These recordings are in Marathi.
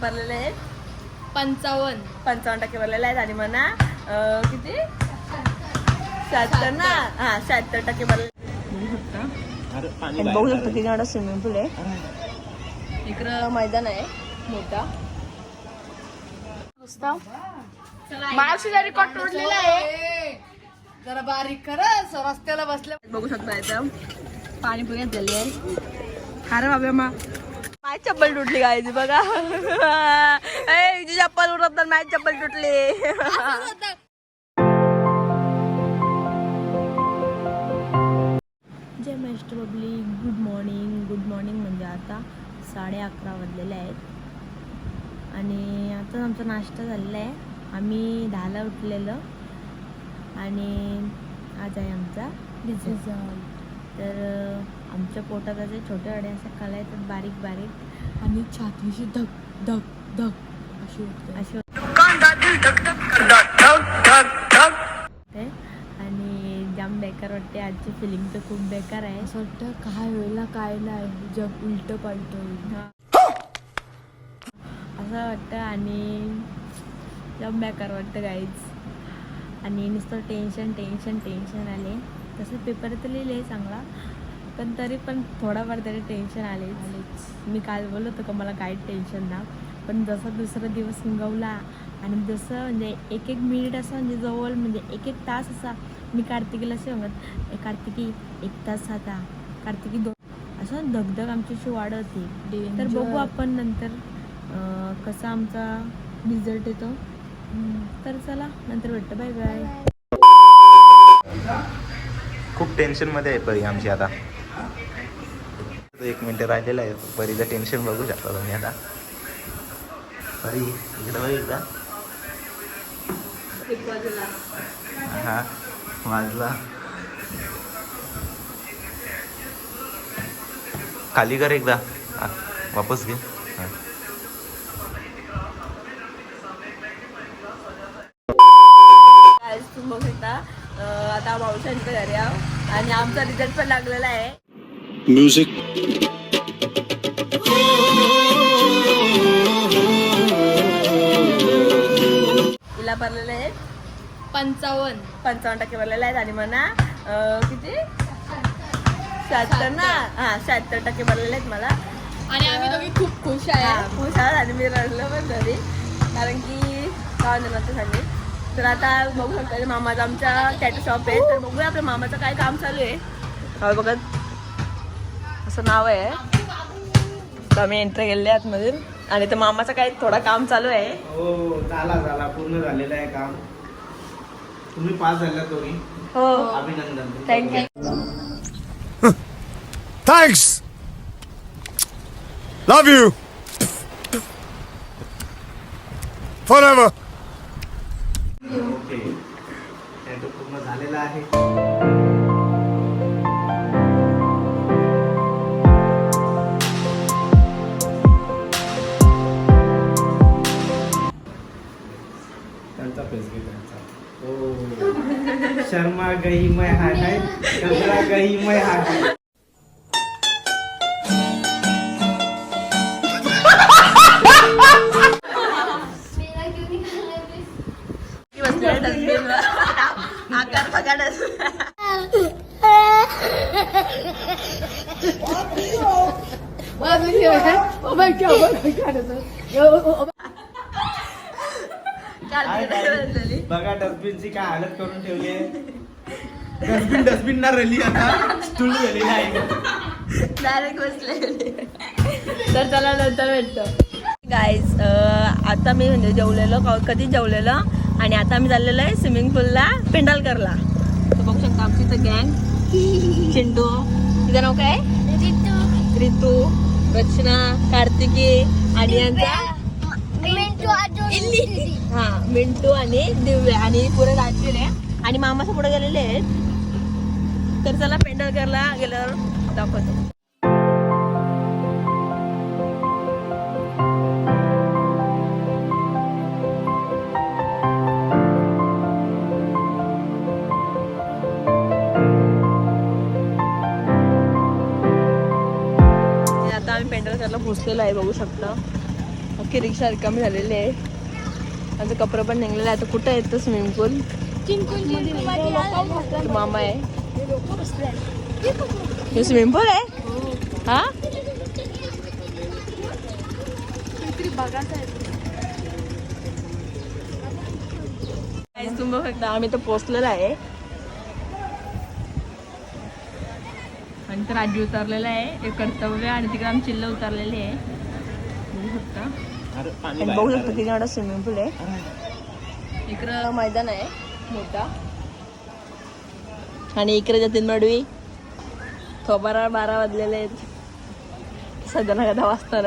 भरलेले आहेत? पंचावन्न. पंचावन्न टक्के भरलेले आहेत. आणि म्हणा अं, किती? शहात्तर ना हा शहात्तर टक्के भरले बघू शकता अरे पाणी बघू शकता किती मोठा स्विमिंग पूल आहे. इकडं मैदान आहे मोठा. रेकॉर्ड तोडलेला आहे. जरा बारीक कर रस्त्याला बसल्या बघू शकता इथं. पाणीपुरी झाली आहे. अरे बाबा मा चप्पल तुटली ती बघा. ए, तुझी चप्पल उडत तर माझी चप्पल तुटली. जय मेस्ट public good morning good morning म्हणजे आता साडे अकरा वाजलेले आहेत. आणि आता आमचा नाश्ता झालेला आहे. आम्ही दहाला उठलेलो. आणि आज आहे आमचा रिझल्ट तर आमच्या पोटात असे छोटे अडे असे कला येतात बारीक बारीक. आणि छातीशी धक धक धक अशी होते. असे होते. आणि जाम बेकार वाटते. आजची फिलिंग तर खूप बेकार आहे. असं वाटतं काय वेळेला काय नाही. जग उलट पालट होईल. हा. असं वाटतं आणि जाम बेकार वाटतं गाईच आणि नुसतं टेन्शन टेन्शन टेन्शन आले. तसं पेपर तर लिहिले चांगला पण तरी पण थोडाफार तरी टेन्शन आले मी काल बोलत होतो का मला काही टेन्शन ना पण जसा दुसरा दिवस निघवला आणि जसं म्हणजे एक एक मिनिट असं म्हणजे जवळ म्हणजे एक एक तास असा मी कार्तिकीला असे म्हणत "ए, कार्तिकी एक तास आता. कार्तिकी दोन असं धगधग आमच्याशी वाढत होती तर. बघू आपण नंतर कसा आमचा रिझल्ट येतो. तर चला नंतर भेटतं. बाय बाय खूप टेन्शनमध्ये आहे परी आमची आता. एक मिनटं राहिलेला आहे. परीचं टेन्शन बघू शकता तुम्ही आता. परी इकडं बघ एकदा. हा वाजला. खाली कर एकदा. वापस घे. बघू आता मावशांच्या घरी आहो. आणि आमचा रिझल्ट पण लागलेला आहे. Music. तिला भरलेले आहेत पंचावन्न. पंचावन्न टक्के भरलेले आहेत आणि म्हणा किती? शहात्तर ना हा शहात्तर टक्के भरलेले आहेत मला. आणि आम्ही दोघी खूप खुश हा, आहे खुश आहोत आणि मी रडलो पण घरी. कारण की काय नव्हतं झाली तर आता बघू शकता मामाचं आमच्या टॅटू शॉप आहे. तर बघूया आपल्या मामाचं काय काम चालू आहे. हा बघत. असं नाव आहे. तर आम्ही एंट्री गेले आतमधून. आणि तर मामाचं काय थोडं काम चालू आहे. हो झाला झाला. पूर्ण झालेलं आहे काम. तुम्ही पास झाला दोघी हो. अभिनंदन. Thank you Thanks. Love you. Forever. Okay Sharma गही मै हाय हाय कचरा गही मै हाय हाय बसले डस्टबिनवर आकार बघा डस्टबिन हाय, हाय. बघा डस्टबिनची काय हालत करून ठेवली आहे. डस्टबिन डस्टबिन ना रली आता. स्टूल झाली नाही डायरेक्ट बसले तर चला नंतर भेटतो. गाईज आता मी म्हणजे जेवलेलो क- कधी जेवलेलो आणि आता आम्ही चाललेलो आहे स्विमिंग पूलला पेंडालकरला तर बघू शकता आमची इथं गँग चिंटू. तिचं नाव काय? रितू. रचना कार्तिकी आणि यांचा हा मिंटू आणि दिव्य आणि पुढे राजवीर आहे आणि मामाच्या पुढे गेलेले आहेत. तर चला पेंडलकरला गेल्यावर दाखवतो. आता आम्ही पेंडलकरला पोचलेलो आहे बघू शकता. की रिक्षा रिकामी झालेली आहे. माझं कपडे पण निघलेलं आहे आता कुठं येतं स्विमिंग पूल मामा आहे. हे स्विमिंग पूल आहे? हा? तुम्ही फक्त आम्ही तर पोचलेलो आहे. आणि तर आजी उतरलेला आहे. एक कर्तव्य आणि तिकडे आम्ही चिल्ल उतरलेली आहे. बघू शकता. आणि बघू शकता किती मोठा स्विमिंग पूल आहे. इकडं मैदान आहे मोठा. आणि इकडे जतीन मडवी खबारा बारा वाजलेले आहेत. सध्या ना कदा वाजता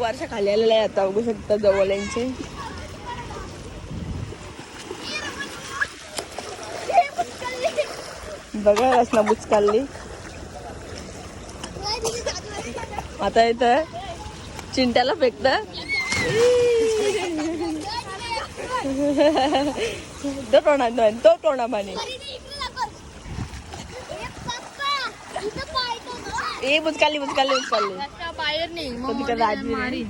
वर्षा खाली आलेला आहे आता बघू शकता जवळचे बघा रसना बुचकालली आता येत चिंट्याला फेकत. तो टोणा नाही, तो टोणा पाणी ए बुचकाली बुचकाली बुचकाली बाहेर नाही तो तिकडे राजवीर आहे.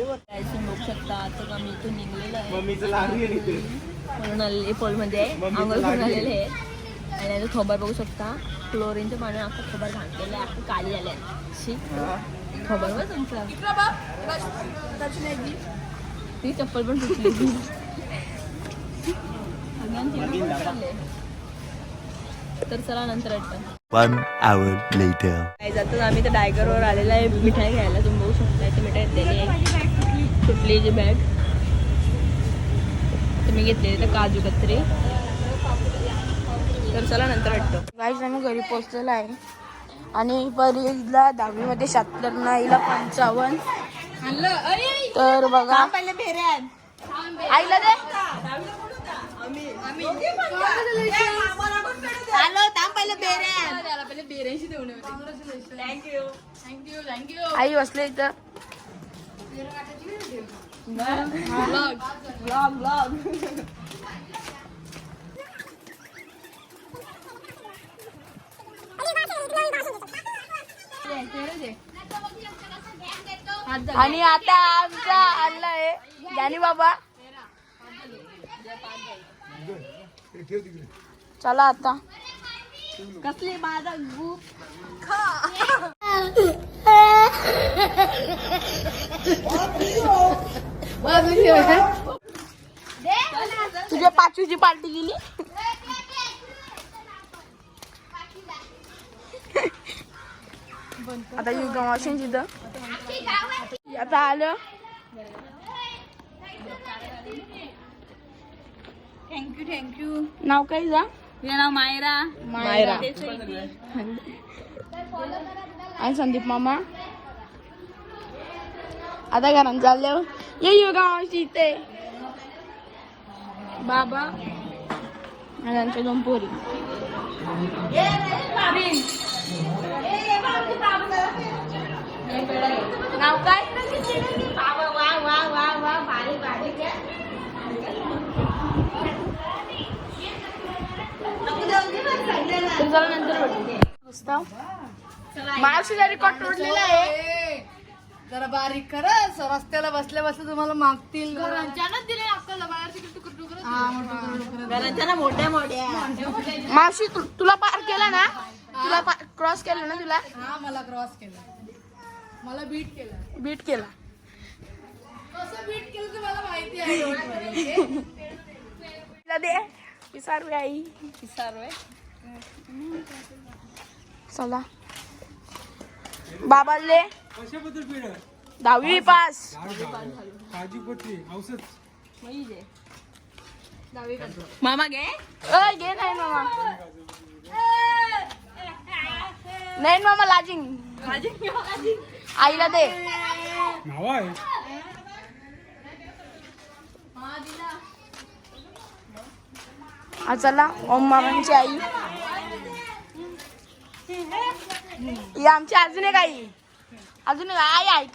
Guys, बघू शकता आता मी इथून निघलेलो आहे म्हणून आलेले पोलमध्ये आंघोळ करून. आलेले आहे आणि आता खबर बघू शकता. क्लोरीनच्या पाण्याने अख्खा खबर घातलेलं आहे. अख्खी काली आले शी. खबर बघ तुमचं. ती चप्पल पण तुटली. पण. तर चला नंतर वाटतं One hour later. काय जातात आम्ही तर डायगरवर आलेला आहे. मिठाई घ्यायला. तुम्ही बघू शकता इथे मिठाई दिलेली आहे. सुटली जी बॅग तर मी घेतलेली तर काजू कत्री. तर चला नंतर वाटतं. गाईज आम्ही घरी पोहोचलेलो आहे. आणि परीला दहावीमध्ये शहात्तर ना हिला पंचावन्न तर बघा. आईला दे. आई बसले इथं. आणि आता आमचा आणला आहे ज्ञानी बाबा. चला आता. कसली माझा तुझ्या पाचवीची पार्टी गेली? आता ही गमाशीन तिथं? आता आलं? थँक्यू थँक्यू नाव काय जा? तुझं नाव मायरा. मायरा. आणि संदीप मामा? आता घरात चालल्यावर. ये ये गावाची ते बाबा. आणि त्यांच्या दोन पोरी. नाव काय? तर नंतर भेटू. मावशी जरी कट आहे बारीक खरंच रस्त्याला बसल्या बसल्या तुम्हाला मागतील. घराच्या मोठ्या मोठ्या. मावशी तु- तुला पार केला ना? तुला क्रॉस केला ना तुला? हा मला क्रॉस केला. मला बीट केला. बीट केला. कसं बीट केलं ते मला माहिती आहे. दे. पिसारवी आई. सर्व चला. बाबाले. दहावी पास. मामा घे. अय घे नाही मामा. नाही मामा लाजिंग. आईला दे. हा चला. ओम मामांची आई. ही आमची अजून एक आई. अजून एक आई आई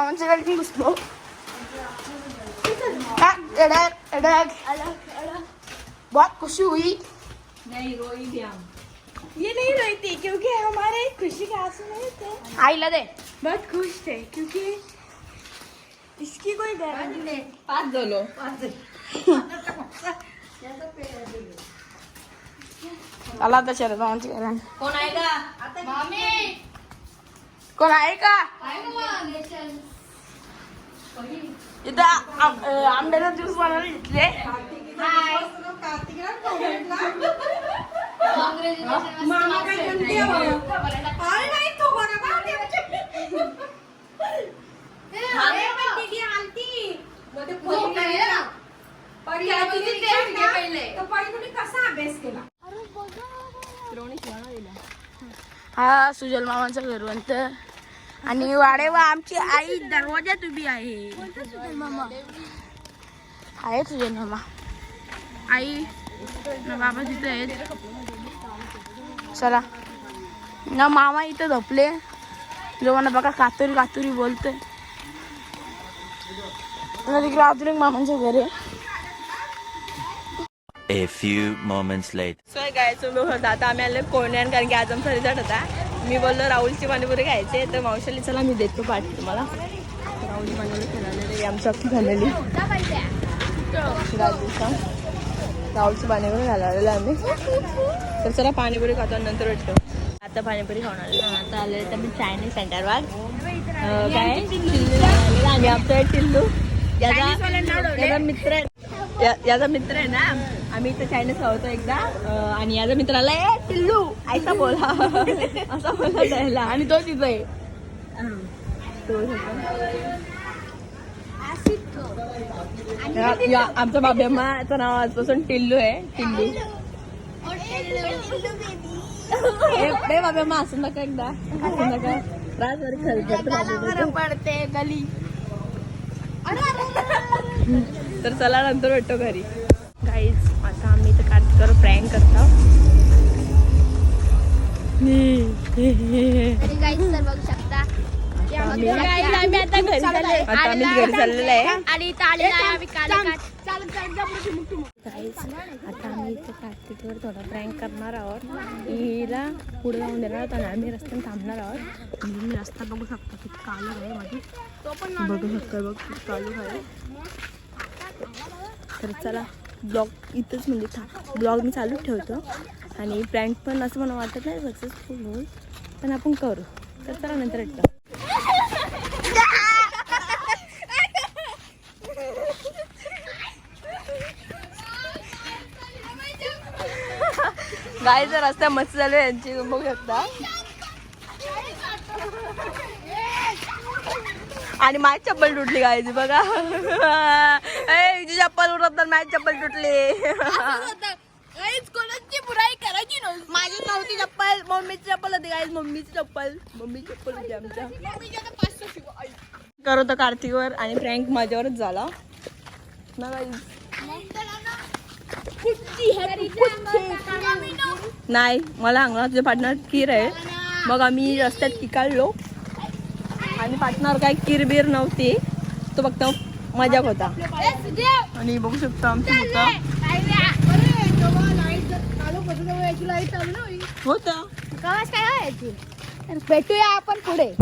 घुसलो हा, अडक अडक बहुत खुशी हुई नाही रोई द्या ये नहीं रोई थी क्योंकि हमारे खुशी के आंसू नहीं थे आईला दे बहुत खुश थे क्योंकि इसकी कोई गारंटी नहीं। पाच झालो आला आता शरद मामांची गाडी कोण आहे का मामी। कोण आहे का? आहे ना मग इथं आम- अं, आंब्याचा ज्यूस बनवून घेतले. हा सुजल मामांचा घरवंत. आणि वाडेवा आमची आई दरवाजात उभी आहे. मामा? आहे सुजल मामा. आई ना बाबा तिथे आहेत. चला. ना मामा इथं झोपले. जेव्हा बघा कातुरी कातुरी बोलतोय. आणि तिकडे अजून एक मामांचं घर. A few moments later. So काय तुम्ही होता आता आम्ही आलो कोण्यान कारण की आज आमचा रिझल्ट होता. मी बोललो राहुलची पाणीपुरी खायचे तर मावशाली चला मी देतो पाठी तुम्हाला. राहुलची पाणीपुरी खायला आमची अख्खी झालेली राहुलची पाणीपुरी खायला आम्ही. तर चला पाणीपुरी खातो नंतर भेटतो. आता पाणीपुरी खाऊन आलो. आता आले तर मी चायनीज सेंटर काय? आणि आमचा याचा मित्र आहे या- याचा मित्र आहे ना आम्ही इथं चायनीज खावतो एकदा अं, आणि याचा मित्राला ए टिल्लू ऐसा बोला असा बोला द्यायला आणि तो तिथं आहे तो होता. या- या- आमचा बाब्यामाचं नाव आजपासून टिल्लू आहे टिल्लू ए ए बाब्यामा असं नका एकदा असं नका राजवारी खलबट पडते गली तर चला नंतर भेटतो घरी. गाईज आता आम्ही तर कार्तिकवर प्रँक करतो. बघू शकता. चालले आता आम्ही घरी चाललेलो आहे. आणि आता आम्ही इथे कार्तिकवर थोडा प्रँक करणार आहोत. हिला पुढे जाऊन देणार आहोत आणि आम्ही रस्त्याने थांबणार आहोत. म्हणजे मी रस्ता बघू शकतो किती कालू आहे माझी. बघू शकतो बघ किती कालू आहे. तर चला ब्लॉग इथंच म्हणजे था ब्लॉग मी चालूच ठेवतो. आणि प्रँक पण असं मला वाटत नाही सक्सेसफुल होईल पण आपण करू. तर चला नंतर गाय जर रस्त्या मस्त झाले यांची बघू शकता आणि माझी चप्पल तुटली गायची बघा. हिची चप्पल उडत तर माझी चप्पल तुटली. कोणाची बुराई करायची नव्हती. माझी नव्हती चप्पल मम्मीची चप्पल होती गाईज मम्मीची चप्पल. मम्मीची चप्पल होती आमच्या. करत कार्तिकवर आणि प्रँक माझ्यावरच झाला. ना गाईज नाही मला अंगणाचे पार्टनर किर आहे. मग आम्ही रस्त्यात किकाळलो. आणि पार्टनर काय किर बीर नव्हती. तो फक्त मजाक होता. आणि बघू शकतो आमची होता. भेटूया आपण पुढे.